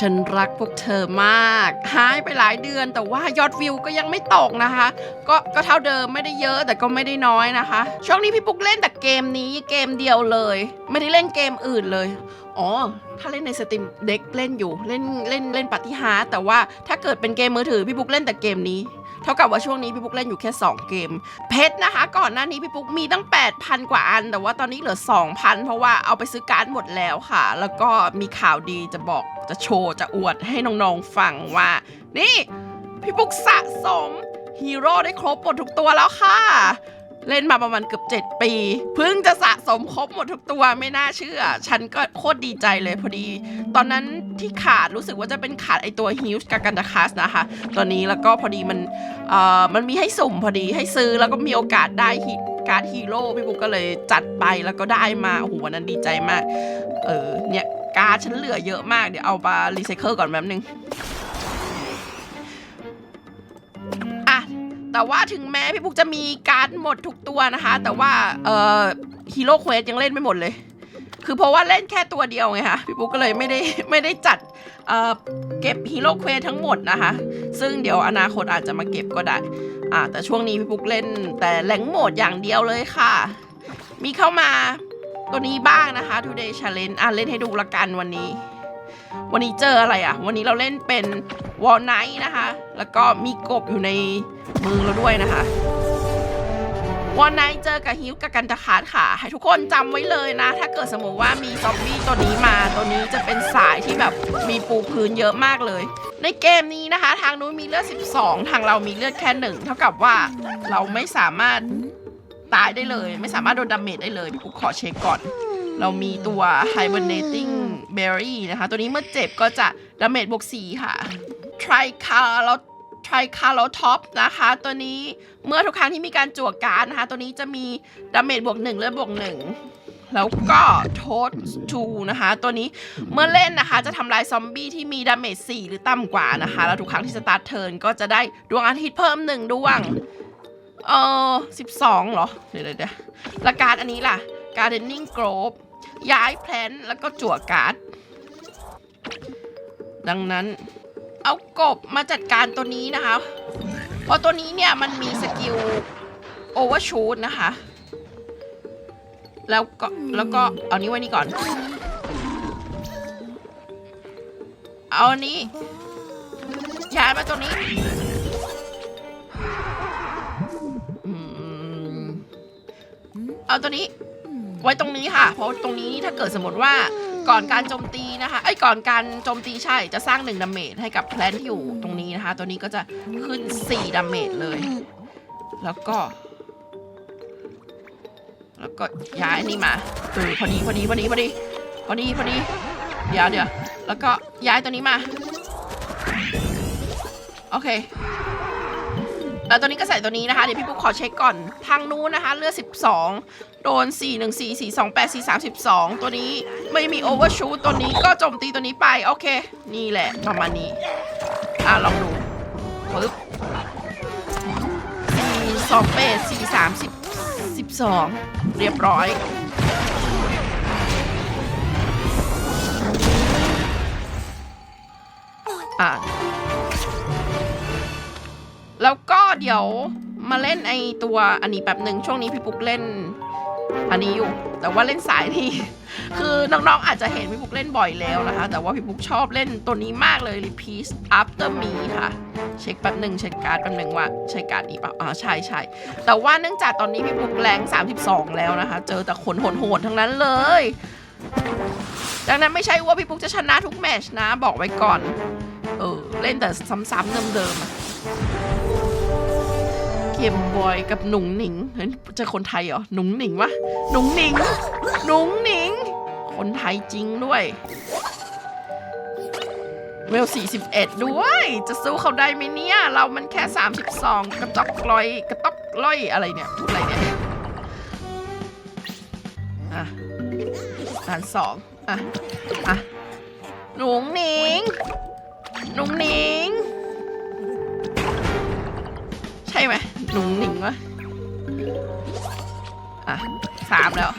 ฉันรักพวกเธอมาก หายไปหลายเดือนแต่ว่ายอดวิวก็ยังไม่ตกนะคะ ก็ก็เท่าเดิมไม่ได้เยอะแต่ก็ไม่ได้น้อยนะคะ ช่วงนี้พี่ปุ๊กเล่นแต่เกมนี้เกมเดียวเลย ไม่ได้เล่นเกมอื่นเลย อ๋อ ถ้าเล่นในสตรีมเด็กเล่นอยู่เล่นเล่นเล่นปฏิหารแต่ว่าถ้าเกิดเป็นเกมมือถือพี่ปุ๊กเล่นแต่เกมนี้ เท่ากับว่าช่วงนี้พี่ปุ๊กเล่นอยู่แค่ 2 เกม เพชรนะคะ ก่อนหน้านี้พี่ปุ๊กมีตั้ง 8,000 กว่าอัน แต่ว่าตอนนี้เหลือ 2,000 เพราะว่าเอาไปซื้อการ์ดหมดแล้วค่ะ แล้วก็มีข่าวดีจะบอกจะโชว์ จะอวดให้น้องๆฟังว่า นี่ พี่ปุ๊กสะสมฮีโร่ได้ครบหมดทุกตัวแล้วค่ะ เล่นมาประมาณเกือบ 7 ปี เพิ่งจะสะสมครบหมดทุกตัวไม่น่าเชื่อ ฉันก็โคตรดีใจเลยพอดี ตอนนั้นที่ขาดรู้สึกว่าจะเป็นขาดไอตัวฮิวส์กับกันดาคัสนะคะตัวนี้แล้วก็พอดีมันเอ่อมันมีให้สุ่มพอดีให้ซื้อแล้วก็มีโอกาสได้ฮิตการ์ดฮีโร่พี่ปุ๊กก็เลยจัดไปแล้วก็ได้มาโอ้โหวันนั้นดีใจมาก เออเนี่ยการ์ดฉันเหลือเยอะมากเดี๋ยวเอามารีไซเคิลก่อนแป๊บนึง แต่ว่าถึงแม้พี่ปุ๊กจะมีการ์ดหมดทุกตัวนะคะ แต่ว่าเอ่อฮีโร่เควสยังเล่นไม่หมดเลย คือเพราะว่าเล่นแค่ตัวเดียวไงคะพี่ปุ๊กก็เลยไม่ได้ไม่ได้จัดเอ่อเก็บฮีโร่เควสทั้งหมดนะคะ ซึ่งเดี๋ยวอนาคตอาจจะมาเก็บก็ได้อ่าแต่ช่วงนี้พี่ปุ๊กเล่นแต่แหลงโหมดอย่างเดียวเลยค่ะ มีเข้ามาตัวนี้บ้างนะคะ Today Challenge อะเล่นให้ดูละกันวันนี้ วันนี้เจออะไรอะ วันนี้เราเล่นเป็นวอลไนท์นะคะ แล้วก็มีกบอยู่ในมือเราด้วยนะคะวอลไนท์เจอกับฮิวกับกันตะคาดค่ะ ให้ทุกคนจำไว้เลยนะ ถ้าเกิดสมมติว่ามีซอมบี้ตัวนี้มาตัวนี้จะเป็นสายที่แบบมีปูพื้นเยอะมากเลย ในเกมนี้นะคะ ทางนู้นมีเลือด 12 ทางเรามีเลือดแค่หนึ่งเท่ากับว่าเราไม่สามารถตายได้เลย ไม่สามารถโดนดาเมจได้เลยพี่ปุ๊กขอเช็คก่อน เรามีตัว Hibernating Berry นะคะ ตัวนี้เมื่อเจ็บก็จะดาเมจบวก4ค่ะ Tricalo Tricalotops นะคะ ตัวนี้เมื่อทุกครั้งที่มีการจั่วการดนะคะ ตัวนี้จะมีดาเมจบวก1เลือดบวก1แล้วก็ Toad 2นะคะ ตัวนี้เมื่อเล่นนะคะ จะทำลายซอมบี้ที่มีดาเมจ4หรือต่ำกว่านะคะ แล้วทุกครั้งที่สตาร์ทเทิร์นก็จะได้ดวงอาทิตย์เพิ่ม1ดวง เออ12 เหรอ เดี๋ยวเดี๋ยวเดี๋ยวและการดอันนี้ล่ะ Gardening Grove ย้ายแพลนแล้วก็จั่วการ์ด ดังนั้นเอากบมาจัดการตัวนี้นะคะ เพราะตัวนี้เนี่ยมันมีสกิล Overshoot นะคะ แล้วก็แล้วก็เอานี้ไว้นี่ก่อน เอาอันนี้ย้ายมาตัวนี้เอาตัวนี้ ไว้ตรงนี้ค่ะ เพราะตรงนี้ถ้าเกิดสมมติว่าก่อนการโจมตีนะคะไอ้ก่อนการโจมตีใช่จะสร้าง1ดาเมจให้กับแพลนที่อยู่ตรงนี้นะคะ ตัวนี้ก็จะขึ้น4ดาเมจเลย แล้วก็ แล้วก็ย้ายนี่มาเออพอดีพอดีพอดีพอดีพอดีพอดีเดี๋ยวเดี๋ยวแล้วก็ย้ายตัวนี้มา โอเค แล้วตัวนี้ก็ใส่ตัวนี้นะคะ เดี๋ยวพี่ปุ๊กขอเช็คก่อน ทางนู้นนะคะเลือด 12 โดน 4 1 4 4 2 8 4 3 12 ตัวนี้ไม่มีโอเวอร์ชูตตัวนี้ก็โจมตีตัวนี้ไป โอเค นี่แหละประมาณนี้ อะ ลองดูปึ๊บ4 2 8 4 3 10 12 เรียบร้อยอะ แล้วก็เดี๋ยวมาเล่นไอตัวอันนี้แบบหนึ่งช่วงนี้พี่ปุ๊กเล่น อันนี้อยู่ แต่ว่าเล่นสายที่ คือน้องๆอาจจะเห็นพี่ปุ๊กเล่นบ่อยแล้วนะคะ แต่ว่าพี่ปุ๊กชอบเล่นตัวนี้มากเลย Repeat After Me ค่ะ เช็คแป๊บหนึ่งเช็คการ์ดแป๊บหนึ่งว่าใช่การ์ดนี้เปล่าอ่าใช่ใช่แต่ว่าเนื่องจากตอนนี้พี่ปุ๊กแรง32 แล้วนะคะ เจอแต่คนโหดๆทั้งนั้นเลยดังนั้นไม่ใช่ว่าพี่ปุ๊กจะชนะทุกแมชนะบอกไว้ก่อน เออ เล่นแต่ซ้ำๆเดิมๆ เกมบอยกับหนุ่งหนิงเฮ้ยจะคนไทยเหรอหนุ่งหนิงวะหนุ่งหนิงหนุ่งหนิง คนไทยจริงด้วยเวล 41 ด้วย จะสู้เขาได้ไหมเนี่ย เรามันแค่ 32 กระจอกลอย กระต๊อกลอยอะไรเนี่ย พูดอะไรเนี่ย อะด่านสองอะ อะ หนุ่งหนิง หนุ่งหนิง ช่ไหมหนุ่งหนิงวะอะสามแล้ว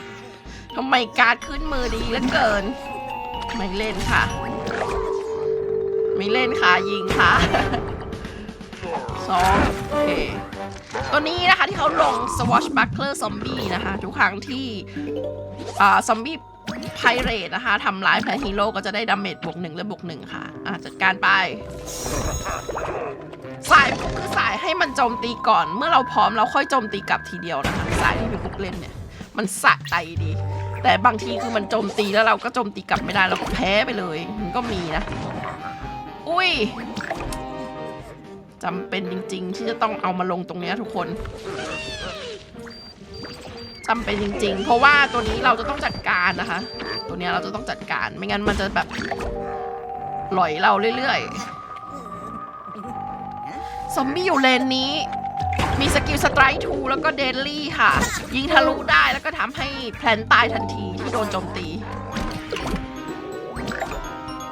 ทำไมการขึ้นมือดีเหลือเกิน ไม่เล่นค่ะ ไม่เล่นค่ะยิงค่ะสองโอเคตัวนี้นะคะที่เขาลง Swashbuckler Zombie นะคะ ทุกครั้งที่อ่าซอมบี้ไพเรตนะคะทำร้ายแพนฮีโร่ก็จะได้ดาเมจบวกหนึ่งและบวกหนึ่งค่ะ อะจัดการไป สายปุ๊กคือสาย ให้มันโจมตีก่อน เมื่อเราพร้อมเราค่อยโจมตีกลับทีเดียวนะคะสายที่พี่ปุ๊กเล่นเนี่ย มันสะใจดี แต่บางทีคือมันโจมตีแล้วเราก็โจมตีกลับไม่ได้เราก็แพ้ไปเลย มันก็มีนะ อุ้ยจำเป็นจริง ๆ ที่จะต้องเอามาลงตรงนี้ทุกคนจำเป็นจริง ๆ เพราะว่าตัวนี้เราจะต้องจัดการนะคะ ตัวนี้เราจะต้องจัดการ ไม่งั้นมันจะแบบหลอยเราเรื่อยๆ ซอมบี้อยู่เลนนี้ มีสกิลสไตร์ทูแล้วก็เดนลี่ค่ะ ยิงทะลุได้แล้วก็ทำให้แพลนตายทันทีที่โดนโจมตี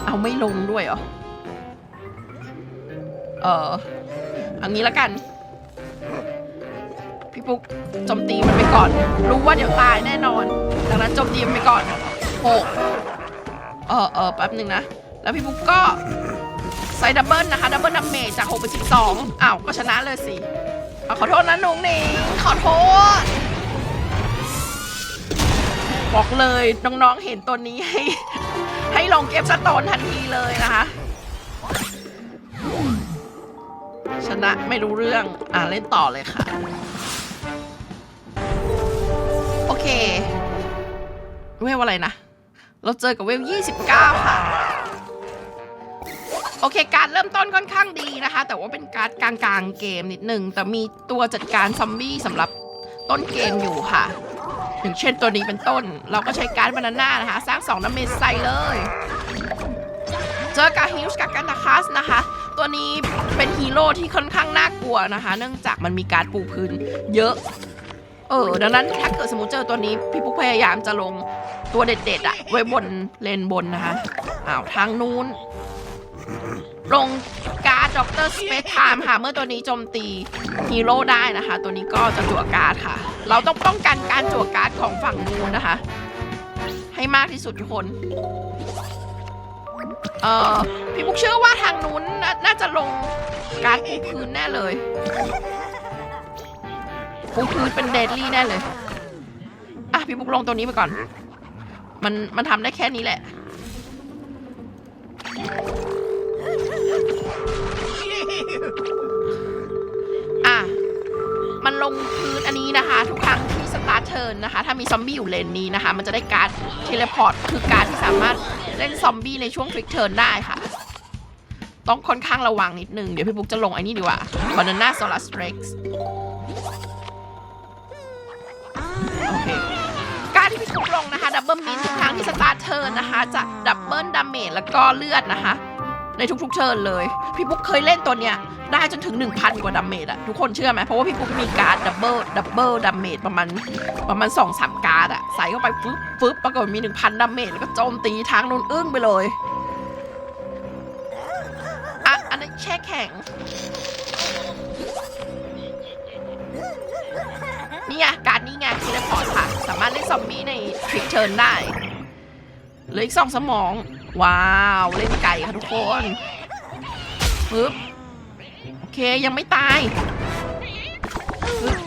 เอาไม่ลงด้วยเหรอ เออเอันนี้และกัน พี่ปุ๊กโจมตีมันไปก่อน รู้ว่าเดี๋ยวตายแน่นอน ดังนั้นโจมตีมันไปก่อนหกเออเออแป๊บหนึ่งนะ แล้วพี่ปุ๊กก็ ใส่ดับเบิลนะคะ ดับเบิลดัมเมจจาก6เป็น12อ้าว ก็ชนะเลยสิอขอโทษนะนุ้งนิงขอโทษ บอกเลยน้องๆเห็นตัวนี้ให้ ให้ลงเก็บสโตนทันทีเลยนะคะ ชนะไม่รู้เรื่อง อ่าเล่นต่อเลยค่ะ โอเค เวลอะไรนะ เราเจอกับเวล29 ค่ะ โอเค การเริ่มต้นค่อนข้างดีนะคะ แต่ว่าเป็นการ์ดกลางๆเกมนิดนึง แต่มีตัวจัดการซอมบี้สำหรับต้นเกมอยู่ค่ะ อย่างเช่นตัวนี้เป็นต้น เราก็ใช้การบานาน่านะคะ สร้าง2น้ำเมจใส่เลย เจอกับฮิวส์กับกันนาคัสนะคะ ตัวนี้เป็นฮีโร่ที่ค่อนข้างน่ากลัวนะคะ เนื่องจากมันมีการปูพื้นเยอะ เออ ดังนั้นถ้าเกิดสมมติเจอตัวนี้ พี่ปุ๊กพยายามจะลงตัวเด็ดๆอะไว้บนเลนบนนะคะ อ้าวทางนู้น ลงการ์ดด็อกเตอร์สเปซไทม์ค่ะ เมื่อตัวนี้โจมตีฮีโร่ได้นะคะ ตัวนี้ก็จะจั่วการ์ดค่ะ เราต้องป้องกันการจั่วการ์ดของฝั่งนู้นนะคะ ให้มากที่สุดทุกคน เอ่อ พี่ปุ๊กเชื่อว่าทางนู้นน่าน่าจะลงการ์ดปูพื้นแน่เลยปูพื้นเป็นเดดลี่แน่เลย อะ พี่ปุ๊กลงตัวนี้ไปก่อน มันมันทำได้แค่นี้แหละ อะ มันลงพื้นอันนี้นะคะ ทุกครั้งที่สตาร์ทเทิร์นนะคะ ถ้ามีซอมบี้อยู่เลนนี้นะคะ มันจะได้การ์ดเทเลพอร์ตคือการที่สามารถเล่นซอมบี้ในช่วงทริกเทิร์นได้ค่ะ ต้องค่อนข้างระวังนิดนึง เดี๋ยวพี่ปุ๊กจะลงไอ้นี่ดีกว่า Banana Solar Rex โอเคการที่พี่ปุ๊กลงนะคะดับเบิลมินทุกครั้งที่สตาร์ทเทิร์นนะคะจะดับเบิลดาเมจแล้วก็เลือดนะคะ ในทุกๆเทิร์นเลย พี่ปุ๊กเคยเล่นตัวเนี้ยได้จนถึง 1,000 กว่าดาเมจอะทุกคนเชื่อไหมเพราะว่าพี่ปุ๊กมีการ์ดดับเบิลดับเบิลดาเมจประมาณประมาณ2อสามการ์ดอะใส่เข้าไปฟึบฟึบปรากฏมี 1,000ดาเมจแล้วก็โจมตีทางนู้นอึ้งไปเลยอะอันนั้นแช่แข็งนี่ไงการ์ดนี้ไงทีละพอร์ตค่ะ สามารถเล่นซอมบี้ในทริกเทิร์นได้ เหลืออีกสองสมอง ว้าว เล่นไก่ค่ะทุกคนปึ๊บโอเคยังไม่ตายปึ๊บ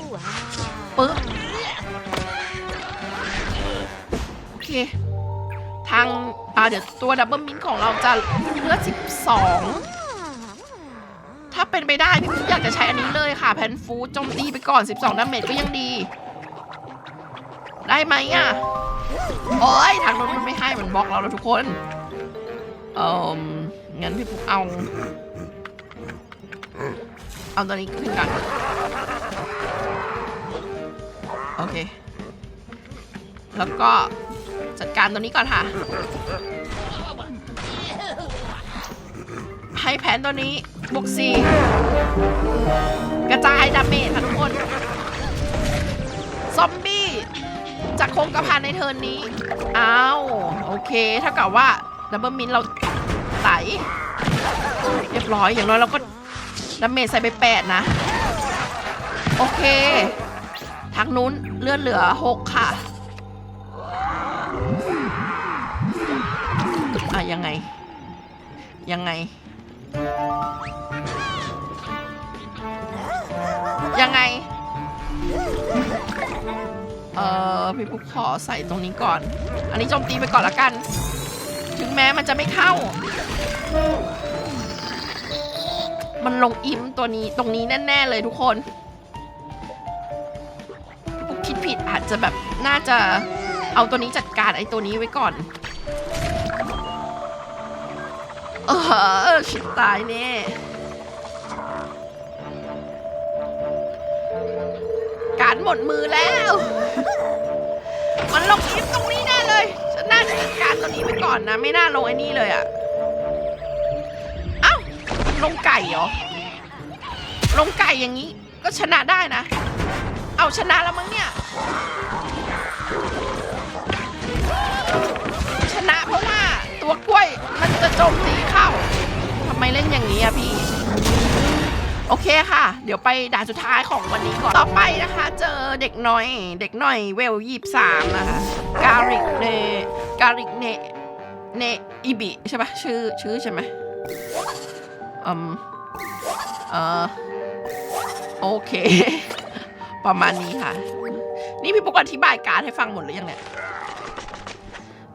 ปึ๊บโอเค ทางอ่าเดี๋ยวตัวดับเบิลมินของเราจะเลือด12ถ้าเป็นไปได้พี่ปุ๊กอยากจะใช้อันนี้เลยค่ะแพนฟูดโจมตีไปก่อน 12ดาเมจก็ยังดี ได้ไหมอะ โอ้ยทาง บล็อกเราแล้วทุกคนเอ่องั้นพี่ปุ๊กเอา เอาตัวนี้ขึ้นก่อนโอเค แล้วก็จัดการตัวนี้ก่อนค่ะ ให้แผนตัวนี้บวกสี่กระจายดาเมจค่ะทุกคน จากโคงกระพันในเทิร์นนี้ อ้าว โอเคถ้ากับว่าดับเบิลมินเราไต่เรียบร้อยอย่างน้อยเราก็ดาเมจใส่ไปแปดนะ โอเคทางนู้นเลือดเหลือหกค่ะ อะ ยังไง ยังไง ยังไง เออพี่ปุ๊กขอใส่ตรงนี้ก่อน อันนี้โจมตีไปก่อนละกัน ถึงแม้มันจะไม่เข้า มันลงอิมตัวนี้ตรงนี้แน่ ๆ เลยทุกคนพี่ปุ๊กคิดผิดอาจจะแบบน่าจะเอาตัวนี้จัดการไอ้ตัวนี้ไว้ก่อนเออชิบตายแน่การหมดมือแล้ว อนนะ ไม่น่าลงไอ้นี่เลยอะเอ้าลงไก่เหรอ ลงไก่อย่างนี้ ก็ชนะได้นะ เอาชนะแล้วมั้งเนี่ย ชนะเพราะว่าตัวกล้วยมันจะโจมตีเข้าทำไมเล่นอย่างนี้อะพี่โอเคค่ะ เดี๋ยวไปด่านสุดท้ายของวันนี้ก่อน ต่อไปนะคะ เจอเด็กน้อย เด็กน้อยเวลยี่สามนะคะ การิกเน การิกเน เนอิบิใช่ปะชื่อชื่อใช่ไหมอืมเออโอเค ประมาณนี้ค่ะ นี่พี่ปุ๊กอธิบายการให้ฟังหมดหรือยังเนี่ย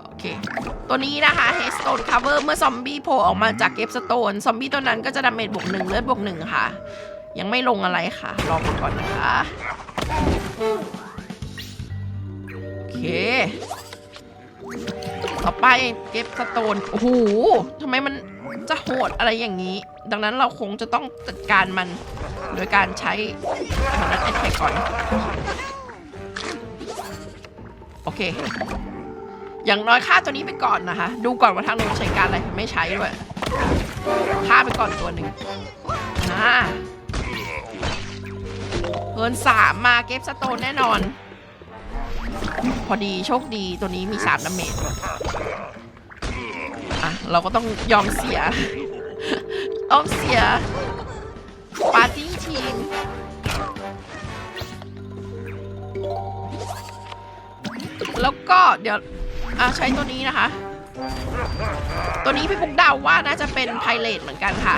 โอเค ตัวนี้นะคะ Headstone Cover เมื่อซอมบี้โผล่ออกมาจากเก็บสโตน ซอมบี้ตัวนั้นก็จะดาเมจบวกหนึ่งเลือดบวกหนึ่งค่ะ ยังไม่ลงอะไรค่ะ รอก่อนนะคะ ไปเก็บสโตนโอ้โหทำไมมันจะโหดอะไรอย่างนี้ ดังนั้นเราคงจะต้องจัดการมัน โดยการใช้มันนั้นไอแท็กก่อน โอเค อย่างน้อยฆ่าตัวนี้ไปก่อนนะคะ ดูก่อนว่าทางโน้นใช้การอะไรไม่ใช้ด้วยฆ่าไปก่อนตัวหนึ่งอ่าเพิร์นสามมาเก็บสโตนแน่นอน พอดีโชคดีตัวนี้มีสามดาเมจอะ เราก็ต้องยอมเสียยอมเสีย ปาร์ตี้ทีม แล้วก็เดี๋ยว อะ ใช้ตัวนี้นะคะ ตัวนี้พี่ปุ๊กเดาว่าน่าจะเป็นไพเรตเหมือนกันค่ะ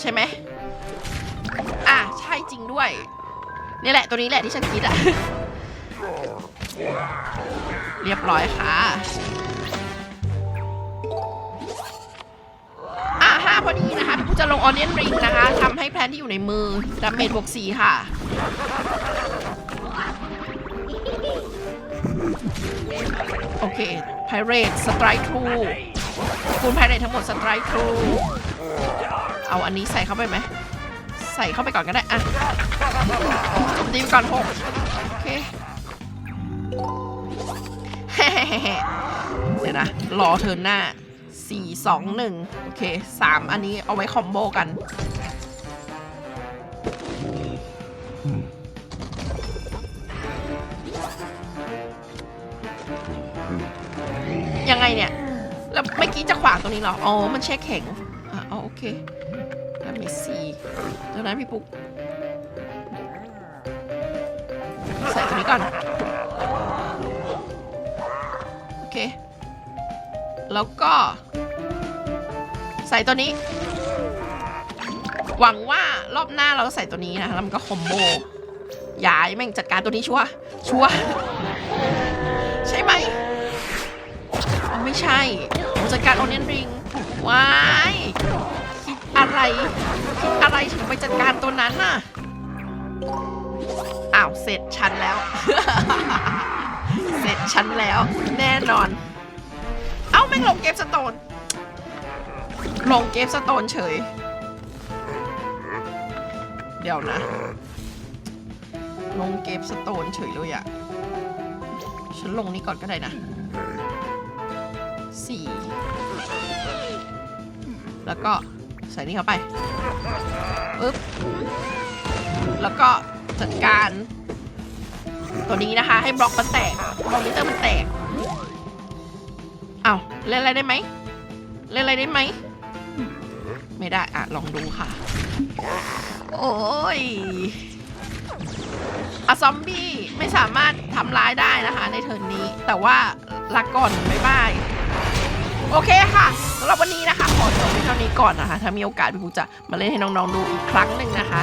ใช่ไหมอะ ใช่จริงด้วย นี่แหละตัวนี้แหละที่ฉันคิดอะเรียบร้อยค่ะอะห้าพอดีนะคะพี่ปุ๊กจะลงออนเนียนริงนะคะทำให้แพลนที่อยู่ในมือดาเมจบวกสี่ค่ะโอเค Pirate Strike True คูณ Pirate ทั้งหมด Strike True เอาอันนี้ใส่เข้าไปไหม ใส่เข้าไปก่อนก็ได้ อะตีก่อนหกโอเคเดี๋ยวนะ รอเทิร์นหน้า 4 2 1 โอเค 3 อันนี้เอาไว้คอมโบกัน ยังไงเนี่ย แล้วเมื่อกี้จะขวางตรงนี้เหรอ อ๋อ มันแช่แข็ง อะเอโอเค มีสี่ดังนั้นพี่ปุ๊กใส่ตัวนี้ก่อน โอเค แล้วก็ ใส่ตัวนี้ หวังว่ารอบหน้าเราจะใส่ตัวนี้นะแล้วมันก็คอมโบย้ายแม่งจัดการตัวนี้ชัวชัวใช่ไหมอ๋อไม่ใช่จัดการโอเนียนริงว้าย อะไร คิดอะไรถึงไปจัดการตัวนั้นน่ะ อ้าว เสร็จฉันแล้ว เสร็จฉันแล้ว แน่นอน เอ้า แม่งลงเกมสโตน ลงเกมสโตนเฉย เดี๋ยวนะ ลงเกมสโตนเฉยเลยอะฉันลงนี้ก่อนก็ได้นะสี่แล้วก็ ใส่นี่เข้าไปปึ๊บแล้วก็จัดการ ตัวนี้นะคะ ให้บล็อกมันแตกบล็อกมิเตอร์มันแตกเอาเล่นอะไรได้ไหมเล่นอะไรได้ไหมไม่ได้อะลองดูค่ะ โอ้ยอะซอมบี้ไม่สามารถทำร้ายได้นะคะ ในเทิร์นนี้ แต่ว่าลาก่อนบ๊ายบาย โอเคค่ะสำหรับวันนี้นะคะ ขอจบไปเท่านี้ก่อนนะคะ ถ้ามีโอกาสพี่ปุ๊กจะมาเล่นให้น้องๆดูอีกครั้งหนึ่งนะคะ